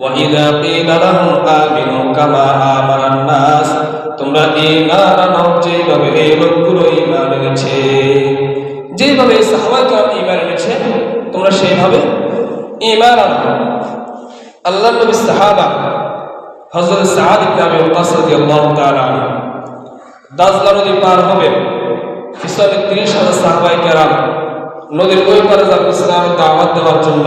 وإذا قيل لهم آمنوا كما آمن الناس তোমরা ঈমান আনো যেভাবে এই লোকগুলো ঈমান এনেছে যেভাবে সাহাবায়ে কেরাম ঈমান এনেছে তোমরা সেইভাবে ঈমান আনো আল্লাহ নবী সাহাবা হযরত সাদ ইবনে আবি ওয়াক্কাস রাদিয়াল্লাহু তাআলা আনহু দাজলা নদী পার হবে পিছনে 30 হাজার সাহাবায়ে কেরাম নদীর ওই পারে যাবে ইসলামের দাওয়াত দেওয়ার জন্য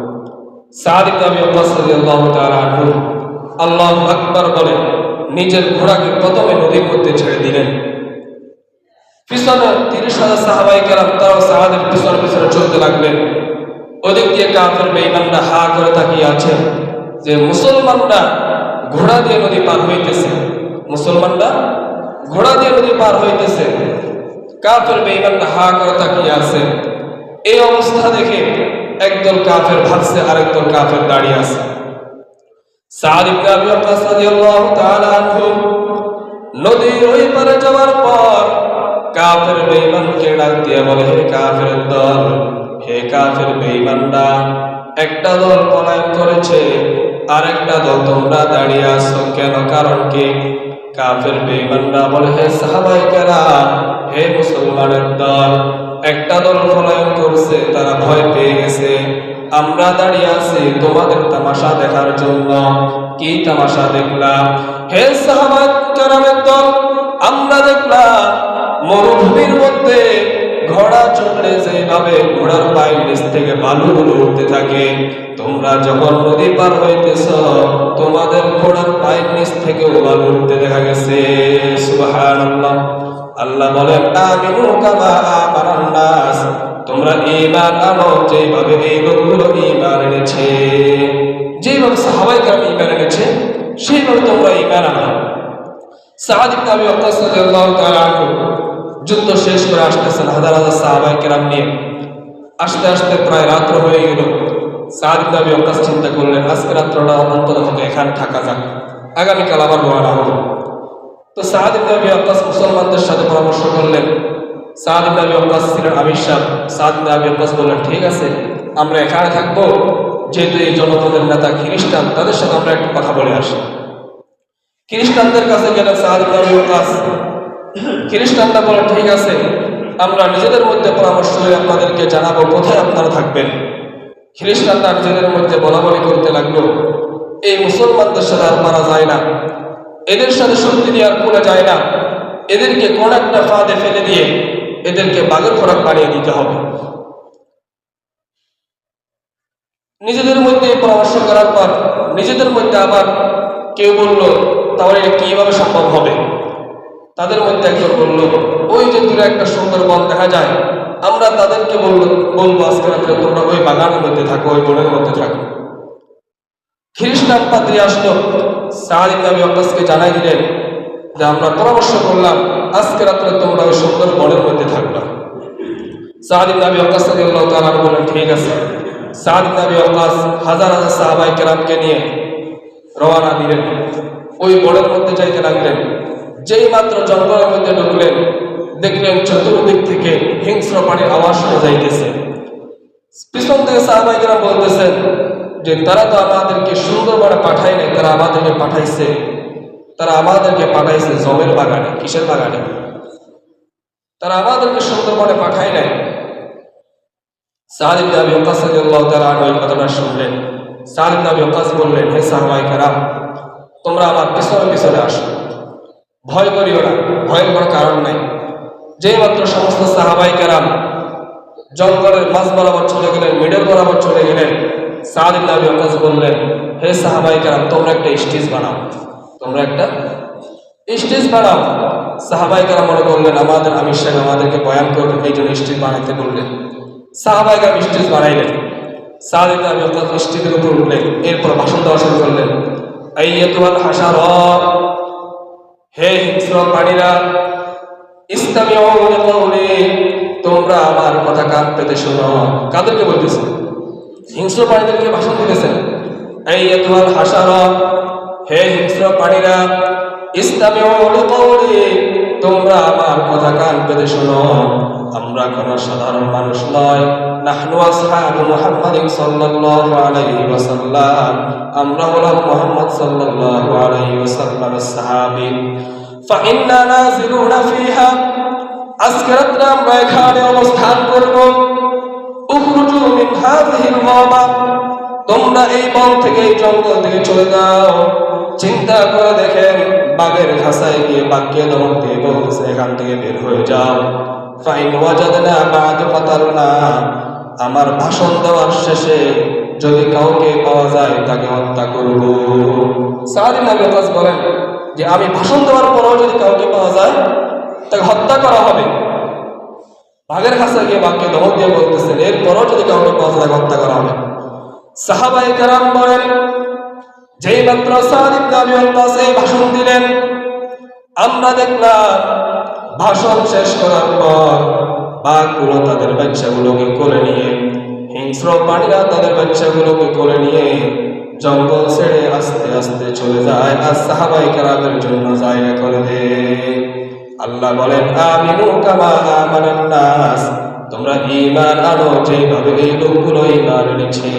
আল্লাহু আকবার বলে নিজের ঘোড়াকে প্রথমে নদীর মধ্যে ছেড়ে দিলেন। পিছনে তিরিশ হাজার সাহাবাই কেরাম তারাও সাহাদের পিছনে পিছনে চলতে লাগলেন। ওদিক দিয়ে কাফের বেঈমানরা হা করে তাকিয়ে আছেন যে, মুসলমানরা ঘোড়া দিয়ে নদী পার হইতেছে। মুসলমানরা ঘোড়া দিয়ে নদী পার হইতেছে। কাফের বেঈমানরা হা করে তাকিয়ে আছে। এই অবস্থা দেখে একদল কাফের ভাগছে, আরেকদল কাফের দাঁড়িয়ে আছে। সাদ ইবনে আবি ওয়াক্কাস রাদিয়াল্লাহু তাআলা আনহু, নদীর ওই পারে যাওয়ার পর কাফের বেঈমানকে ডাক দিয়ে বলে, হে কাফের দল, হে কাফের বেঈমানরা, একটা দল পলায়ন করেছে আর একটা দল তোমরা দাঁড়িয়ে আছো কেন? কারণ কি? কাফের বেঈমানরা বলে, হে সাহাবাই কেরাম, হে মুসলমানের দল একটা দল পলায়ন করছে, তারা ভয় পেয়ে গেছে। আমরা দাঁড়িয়ে আছি তোমাদের তামাশা দেখার জন্য। কি তামাশা দেখলাম? হে সাহাবাত কারামের দল, আমরা দেখলাম মরুভূমির মধ্যে ঘোড়া চললে যেভাবে ঘোড়ার পায়ের নিচ থেকে বালুগুলো উঠতে থাকে, তোমরা যখন নদী পার হইতেছ, তোমাদের ঘোড়ার পায়ের নিচ থেকেও বালু উঠতে দেখা গেছে। সুবহানাল্লাহ। আল্লাহ বলেন আমিনু কামা আমানান নাস তোমরা ঈমান আনো যেভাবে এই লোকগুলো ঈমান এনেছে যেভাবে সাহাবাই کرام ঈমান এনেছে সেইভাবে তোমরা ঈমান আনো সাদ ইবনে আবি ওয়াক্কাস রাদিয়াল্লাহু তাআলা আনহু যুদ্ধ শেষ করে আসতেছেন হাজার হাজার সাহাবাই کرام নিয়ে আস্তে আস্তে প্রায় রাত্র হয়ে গেল সাদ ইবনে আবি ওয়াক্কাস চিন্তা করলেন আজকে রাত্রটা অন্তত এখানে থাকা যাক আগামীকাল আবার রওনা হবো তো সাদ ইবনে আবি ওয়াক্কাস মুসলমানদের সাথে পরামর্শ করলেন। সাদ ইবনে আবি ওয়াক্কাস ছিলেন আমির সাহেব। সাদ ইবনে আবি ওয়াক্কাস বললেন, ঠিক আছে, আমরা এখানে থাকব। যেহেতু এই জনপদের নেতা খ্রিস্টান, তাদের সাথে আমরা একটু কথা বলে আসি। খ্রিস্টানদের কাছে গেলেন সাদ ইবনে আবি ওয়াক্কাস খ্রিস্টানরা বলে ঠিক আছে, আমরা নিজেদের মধ্যে পরামর্শ হয়ে আপনাদেরকে জানাব, কোথায় আপনারা থাকবেন? খ্রিস্টানরা নিজেদের মধ্যে বলা বলি করতে লাগল, এই মুসলমানদের সাথে আর মারা যায় না। এদের সাথে দিয়ে আর কোলে যায় না। এদেরকে কোন একটা ফাঁদে ফেলে দিয়ে এদেরকে বাগের খোরাক বানিয়ে দিতে হবে। নিজেদের মধ্যে পরামর্শ করার পর নিজেদের মধ্যে আবার কেউ বলল, তাহলে এটা কীভাবে সম্ভব হবে? তাদের মধ্যে একজন বলল, ওই যে দূরে একটা সুন্দর বন দেখা যায়, আমরা তাদেরকে বলল, বলব, আজকে রাত্রে তোমরা ওই বাগানের মধ্যে থাকো, ওই বনের মধ্যে থাকো। খ্রিস্টান পাত্রী আসলো সাহাদ ইবনে ওয়াক্কাসকে জানাই দিলেন যে আমরা পরামর্শ করলাম, আজকে রাত্রে তোমরা ওই সুন্দর বনের মধ্যে থাকবা। সাহাদ ইবনে ওয়াক্কাস রাদিয়াল্লাহু তাআলা আনহু বললেন ঠিক আছে। সাহাদ ইবনে ওয়াক্কাস হাজার হাজার সাহাবায়ে কেরামকে নিয়ে রওনা দিলেন। ওই বনের মধ্যে যাইতে লাগলেন। যেই মাত্র জঙ্গলের মধ্যে ঢুকলেন, দেখলেন চতুর্দিক থেকে হিংস্র পানির আওয়াজ শোনা যাইতেছে। পিছন থেকে সাহাবাই কেরাম বলতেছেন যে তারা তো আমাদেরকে সুন্দরবনে পাঠায় নাই, তারা আমাদেরকে পাঠাইছে। তারা আমাদেরকে পাঠাইছে জমের বাগানে, কিসের বাগানে? তারা আমাদেরকে সুন্দরবনে পাঠায় নাই। সাহাদিব আবি ওকাস তাআলা আনহু কথাটা শুনলেন। সাহাদিব আবি ওকাস বললেন, হে সাহাবাই কেরাম, তোমরা আমার পিছনে পিছনে আসো। ভয় করিও না, ভয়ের কোনো কারণ নাই। যেই মাত্র সমস্ত সাহাবাই কেরাম জঙ্গলের মাঝ বরাবর চলে গেলেন, মিডল বরাবর চলে গেলেন বললেন, হে তোমরা একটা স্টেজ বানাও। তোমরা একটা স্টেজ বানাও। মনে করলেন, আমাদের আমির সাহেব আমাদেরকে বয়ান এই জন্য স্টেজ বানাইতে বললেন। স্টেজ বানাইলেন। স্টেজের উপর উঠলেন, এরপর ভাষণ দেওয়া শুরু করলেন। আইয়াতুল হাসার হে হিংস্র প্রাণীরা লিকাউলি তোমরা আমার কথা কান পেতে শোনো। কাদেরকে বলতেছেন হিংস্র প্রাণীদেরকে ভাষণ দিতেছেন। আইয়াতুল হাসার, হে হিংস্র প্রাণীরা লিকাউলি তোমরা আমার কথা কান পেতে শোনো। আমরা কোন সাধারণ মানুষ নয়। নাহনু আসহাবু মুহাম্মাদিন সাল্লাল্লাহু আলাইহি ওয়াসাল্লাম। আমরা হলাম মুহাম্মদ সাল্লাল্লাহু আলাইহি সাহাবী। ফাইন্না নাজিলুনা ফিহা। আজকে আমরা এখানে অবস্থান করব। তোমরা এই বন থেকে এই জঙ্গল থেকে চলে যাও। চিন্তা করে দেখেন, বাঘের খাসায় গিয়ে বাঘকে দমক দিয়ে বলছে এখান থেকে বের হয়ে যাও। ফাইন ওয়াজাদনা বাদ কাতালনা আমার ভাষণ দেওয়ার শেষে যদি কাউকে পাওয়া যায়, তাকে হত্যা করব। সাদিন আবি বলেন যে, আমি ভাষণ দেওয়ার পরেও যদি কাউকে পাওয়া যায়, তাকে হত্যা করা হবে। বাঘের কাছে গিয়ে বাঘকে দমক দিয়ে বলতেছেন, এরপরও যদি কাউকে যায় তাকে হত্যা করা হবে সাহাবাই কারাম বলেন, যেই মাত্র এই ভাষণ দিলেন, আমরা দেখলাম ভাষণ শেষ করার পর বাঘগুলো তাদের বাচ্চাগুলোকে কোলে নিয়ে, হিংস্র প্রাণীরা তাদের বাচ্চাগুলোকে কোলে নিয়ে জঙ্গল ছেড়ে আস্তে আস্তে চলে যায় আর সাহাবাই কারামের জন্য জায়গা করে দে আল্লাহ বলেন আমিনু কামা আমানান নাস। তোমরা ঈমান আনো যেভাবে এই লোকগুলো ঈমান এনেছে।